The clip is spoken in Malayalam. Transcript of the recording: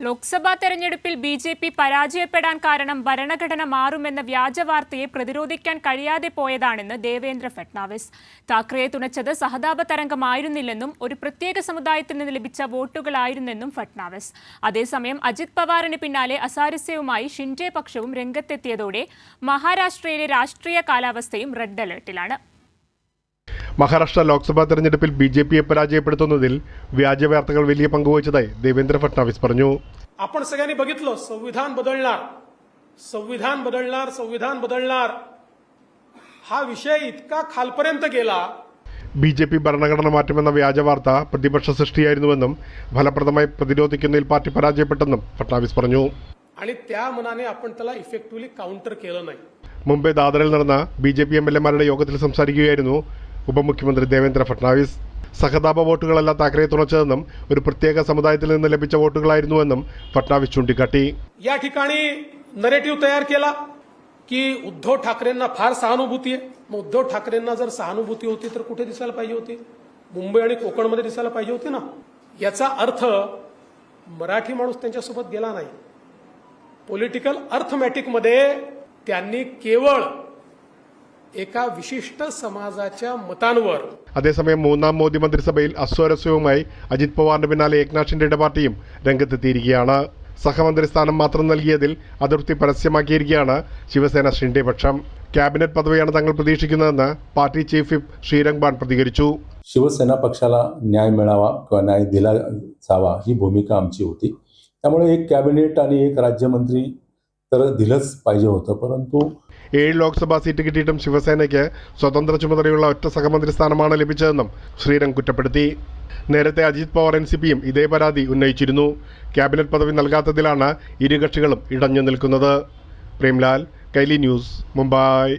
ലോക്സഭാ തെരഞ്ഞെടുപ്പിൽ ബി ജെ പി പരാജയപ്പെടാൻ കാരണം ഭരണഘടന മാറുമെന്ന വ്യാജവാർത്തയെ പ്രതിരോധിക്കാൻ കഴിയാതെ പോയതാണെന്ന് ദേവേന്ദ്ര ഫട്നാവിസ് താക്കറെയെ തുണച്ചത് സഹതാപ തരംഗമായിരുന്നില്ലെന്നും ഒരു പ്രത്യേക സമുദായത്തിൽ നിന്ന് ലഭിച്ച വോട്ടുകളായിരുന്നെന്നും ഫട്നാവിസ് അതേസമയം അജിത് പവാറിന് പിന്നാലെ അസാരസ്യവുമായി ഷിൻഡെ പക്ഷവും രംഗത്തെത്തിയതോടെ മഹാരാഷ്ട്രയിലെ രാഷ്ട്രീയ കാലാവസ്ഥയും റെഡ് അലർട്ടിലാണ്. മഹാരാഷ്ട്ര ലോക്സഭാ തെരഞ്ഞെടുപ്പിൽ ബി ജെ പിയെ പരാജയപ്പെടുത്തുന്നതിൽ വ്യാജവാർത്തകൾ വലിയ പങ്കുവച്ചതായി ദേവേന്ദ്ര ഫട്നാവിസ് പറഞ്ഞു आपण सगळ्यांनी बघितलं संविधान बदलणार संविधान बदलणार संविधान बदलणार हा विषय इतका खालपर्यंत गेला ബി ജെ പി ഭരണഘടന മാറ്റുമെന്ന വ്യാജവാർത്ത പ്രതിപക്ഷ സൃഷ്ടിയായിരുന്നുവെന്നും ഫലപ്രദമായി പ്രതിരോധിക്കുന്നതിൽ പാർട്ടി പരാജയപ്പെട്ടെന്നും ഫട്നാവിസ് പറഞ്ഞു आणि त्या मनाने आपण त्याला इफेक्टिव्हली काउंटर केलं नाही മുംബൈ ദാദറിൽ നടന്ന B J P M L എമാരുടെ യോഗത്തിൽ സംസാരിക്കുകയായിരുന്നു ഉപമുഖ്യമന്ത്രി ദേവേന്ദ്ര ഫട്നാവിസ് സഹതാപ വോട്ടുകളല്ല താക്കറയെ തുണച്ചതെന്നും ഒരു പ്രത്യേക സമുദായത്തിൽ നിന്ന് ലഭിച്ച വോട്ടുകളായിരുന്നുവെന്നും ഫട്നാവിസ് ചൂണ്ടിക്കാട്ടി या ठिकाणी नरेटिव्ह तयार केला की उद्धव ठाकरेंना फार सहानुभूती आहे मग उद्धव ठाकरेंना जर सहानुभूती होती तर कुठे दिसायला पाहिजे होती मुंबई आणि कोकणमध्ये दिसायला पाहिजे होती ना याचा अर्थ मराठी माणूस त्यांच्यासोबत गेला नाही पॉलिटिकल अर्थमॅटिकमध्ये त्यांनी केवळ एका विशिष्ट समाजाच्या मतांवर അതേസമയം മൂന്നാം മോദി മന്ത്രിസഭയിൽ അസ്വാരസ്യവുമായി അജിത് പവാറിന് പിന്നാലെ ഏക്നാഥ് ഷിൻഡെയുടെ പാർട്ടിയും രംഗത്തെത്തിയിരിക്കുകയാണ് സഹമന്ത്രി സ്ഥാനം മാത്രം നൽകിയതിൽ അതൃപ്തി പരസ്യമാക്കിയിരിക്കുകയാണ് ശിവസേന ഷിൻഡെ പക്ഷം ക്യാബിനറ്റ് പദവിയാണ് തങ്ങൾ പ്രതീക്ഷിക്കുന്നതെന്ന് party chief whip Shrirang Barne പ്രതികരിച്ചു शिवसेना पक्षाला न्याय मिळावा किंवा न्याय दिला जावा ही भूमिका आमची होती त्यामुळे एक कॅबिनेट आणि एक राज्यमंत्री तर दिलंच पाहिजे होतं परंतु ഏഴ് ലോക്സഭാ സീറ്റ് കിട്ടിയിട്ടും ശിവസേനയ്ക്ക് സ്വതന്ത്ര ചുമതലയുള്ള ഒറ്റ സഹമന്ത്രി സ്ഥാനമാണ് ലഭിച്ചതെന്നും ശ്രീരംഗ് കുറ്റപ്പെടുത്തി നേരത്തെ അജിത് പവാർ എൻ സി പിയും ഇതേ പരാതി ഉന്നയിച്ചിരുന്നു ക്യാബിനറ്റ് പദവി നൽകാത്തതിലാണ് ഇരു കക്ഷികളും ഇടഞ്ഞു നിൽക്കുന്നത് പ്രേംലാൽ കൈലി ന്യൂസ് മുംബൈ